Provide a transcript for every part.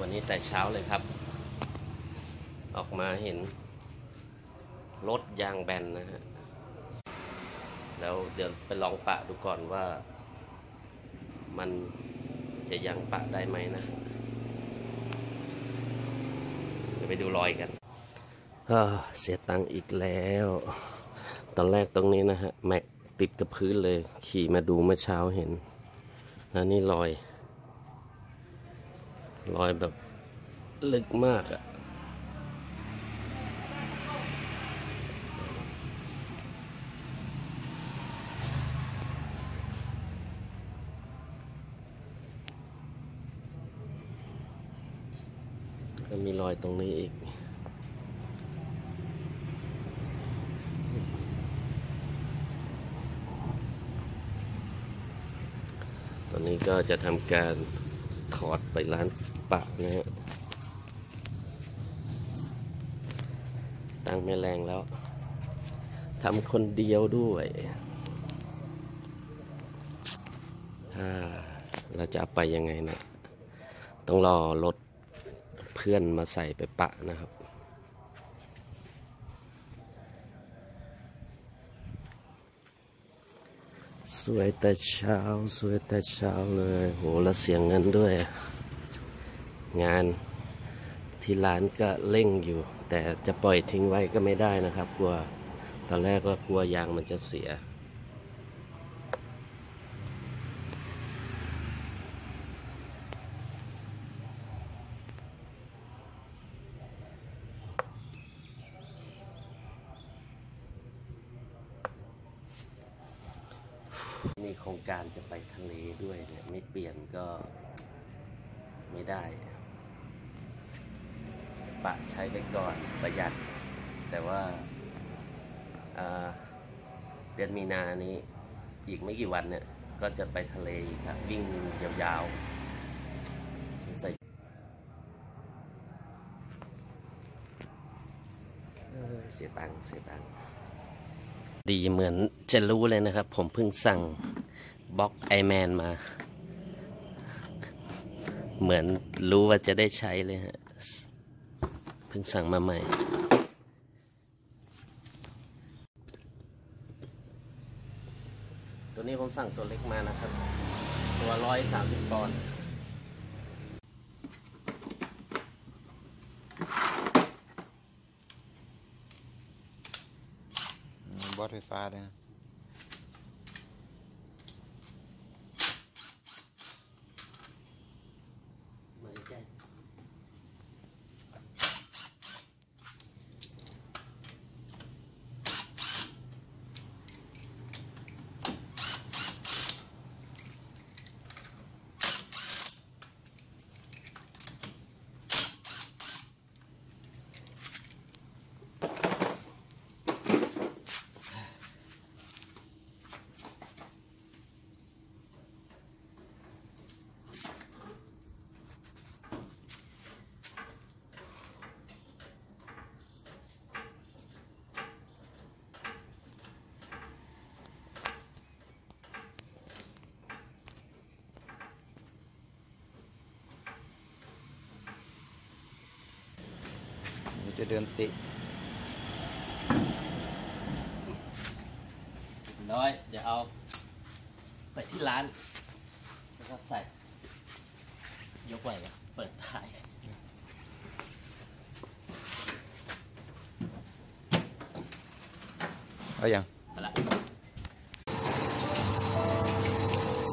วันนี้แต่เช้าเลยครับ ออกมาเห็น รถยางแบนนะฮะ แล้วเดี๋ยวไปลองปะดูก่อนว่า มันจะยังปะได้ไหมนะเดี๋ยวไปดูรอยกันเอ้อเสียตังค์อีกแล้ว ตอนแรกตรงนี้นะฮะ แม็กติดกับพื้นเลย ขี่มาดูเมื่อเช้าเห็น แล้วนี่รอย รอยแบบลึกมากอะก็มีรอยตรงนี้อีก ตอนนี้ก็จะทำการ ถอดไปร้านปะนะฮะตั้งไม่แรงแล้วทำคนเดียวด้วยเราจะเอาไปยังไงเนะต้องรอรถเพื่อนมาใส่ไปปะนะครับ สวยแต่เช้า สวยแต่เช้าเลย โหแล้วเสียงเงินด้วย งานที่ร้านก็เร่งอยู่ แต่จะปล่อยทิ้งไว้ก็ไม่ได้นะครับ กลัวตอนแรกก็กลัวยางมันจะเสีย มีโครงการจะไปทะเลด้วยเนี่ยไม่เปลี่ยนก็ไม่ได้ ปะใช้ไปก่อนประหยัด แต่ว่าอ่าเดือนมีนานี้อีกไม่กี่วันเนี่ย ก็จะไปทะเลครับวิ่งยาวๆสงสัยเสียตังค์เสียตังค์ ดีเหมือนจะรู้เลยนะครับ ผมเพิ่งสั่งบล็อกไอแมนมา เหมือนรู้ว่าจะได้ใช้เลยฮะ เพิ่งสั่งมาใหม่ ตัวนี้ผมสั่งตัวเล็กมานะครับ ตัวร้อยสามสิบปอนด์ บอสไฟฟ้าด้วยนะ มาใกล้มัน จะเดินติร้อย เดี๋ยวเอาไปที่ร้าน แล้วก็ใส่ ยกไว้อะเปิดท้ายเอาอย่างเอาละ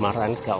มาร้านเก่า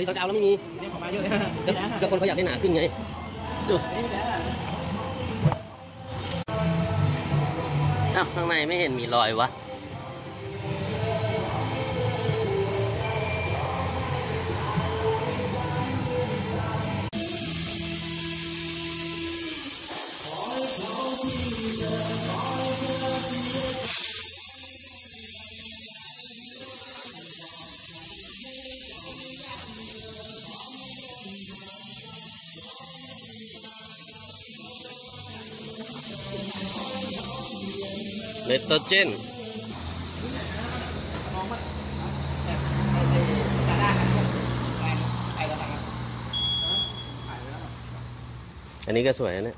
ที่เขาจะเอาแล้วไม่มีนี่ผมมาเยอะเลยก็ก็คนเขาอยากได้หนาขึ้นไงดูอ้าวข้างในไม่เห็นมีรอยวะ เลตโตเจนอันนี้ก็สวยนะเนี่ย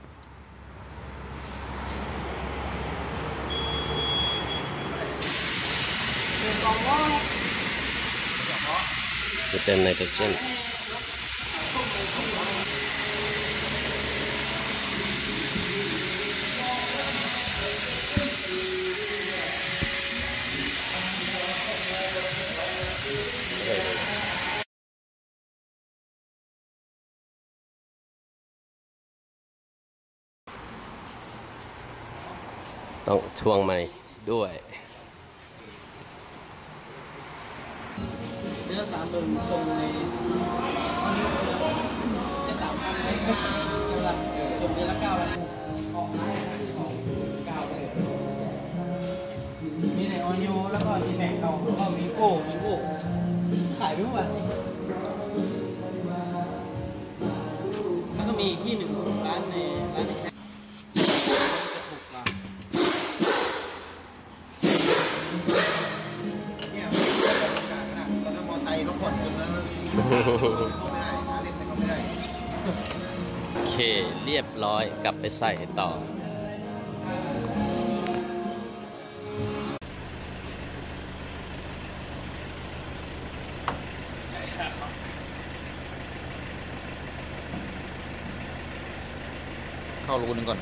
จะเป็นไนโตรเจน ต้องทวงใหม่ด้วยเนื้อสามหมื่นทรงในได้สามพันเลยส่งเดือนละเก้าแล้วมีในออนโยแล้วก็มีแบงเราแล้วก็มีโก้มีโก้ขายไปเมื่อวานนี้แล้วก็มีที่หนึ่งร้านในร้านในแค โอเค เรียบร้อยกลับไปใส่ต่อ เข้ารูนึงก่อน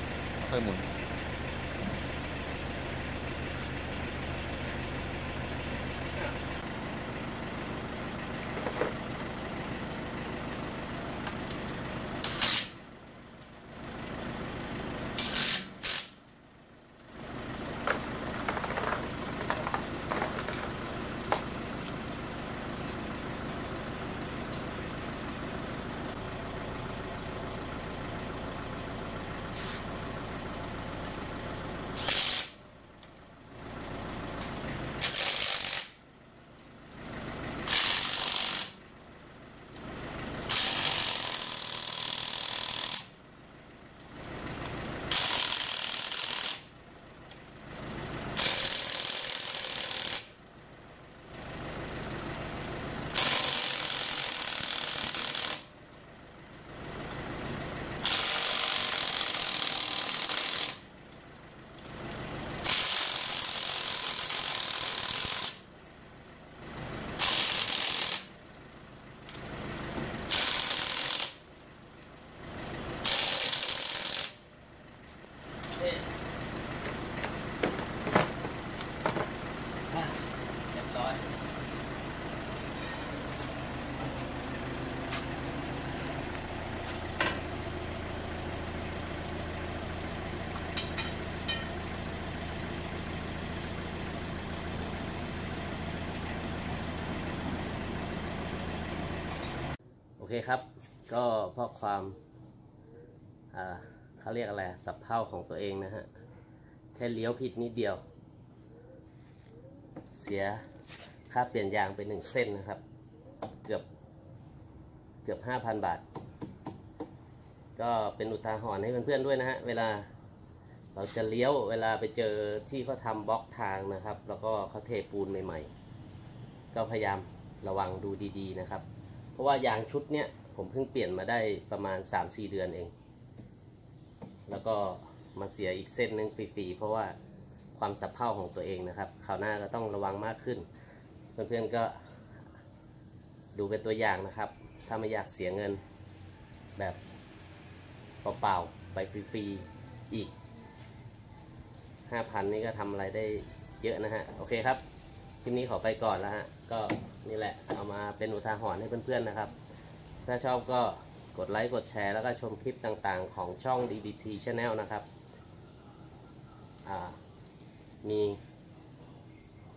ค่อยหมุน เคครับ ก็เพราะความอ่าเขาเรียกอะไรสับเพ่าของตัวเองนะฮะ แค่เลี้ยวผิดนิดเดียว เสียค่าเปลี่ยนยางไปหนึ่งเส้นนะครับ เกือบเกือบห้าพันบาท ก็เป็นอุทาหรณ์ให้เพื่อนๆด้วยนะฮะ เวลาเราจะเลี้ยวเวลาไปเจอที่เขาทำบล็อกทางนะครับ แล้วก็เขาเทปูนใหม่ ๆ ก็พยายามระวังดูดีๆนะครับ ราะว่ายางชุดเนี้ยผมเพิ่งเปลี่ยนมาได้ประมาณ 3-4 เดือนเอง แล้วก็มาเสียอีกเส้นหนึงฟรีๆเพราะว่าความสับเพร่าของตัวเองนะครับคราวหน้าก็ต้องระวังมากขึ้น เพื่อนๆก็ดูเป็นตัวอย่างนะครับ ถ้าไม่อยากเสียเงินแบบเปล่าๆไปฟรีๆอีก 5,000 นี่ก็ทำอะไรได้เยอะนะฮะ โอเคครับ คลิปนี้ขอไปก่อนแล้วฮะ ก็ นี่แหละ เอามาเป็นอุทาหรณ์ให้เพื่อนๆนะครับ ถ้าชอบก็กดไลค์กดแชร์แล้วก็ชมคลิปต่างๆ ของช่อง DDT Channel นะครับ มี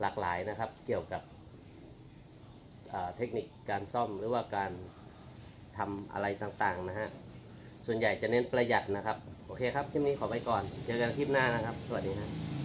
หลากหลายนะครับเกี่ยวกับเทคนิคการซ่อมหรือว่าการทำอะไรต่างๆนะฮะ ส่วนใหญ่จะเน้นประหยัดนะครับ โอเคครับ คลิปนี้ขอไปก่อน เจอกันคลิปหน้านะครับ สวัสดีครับ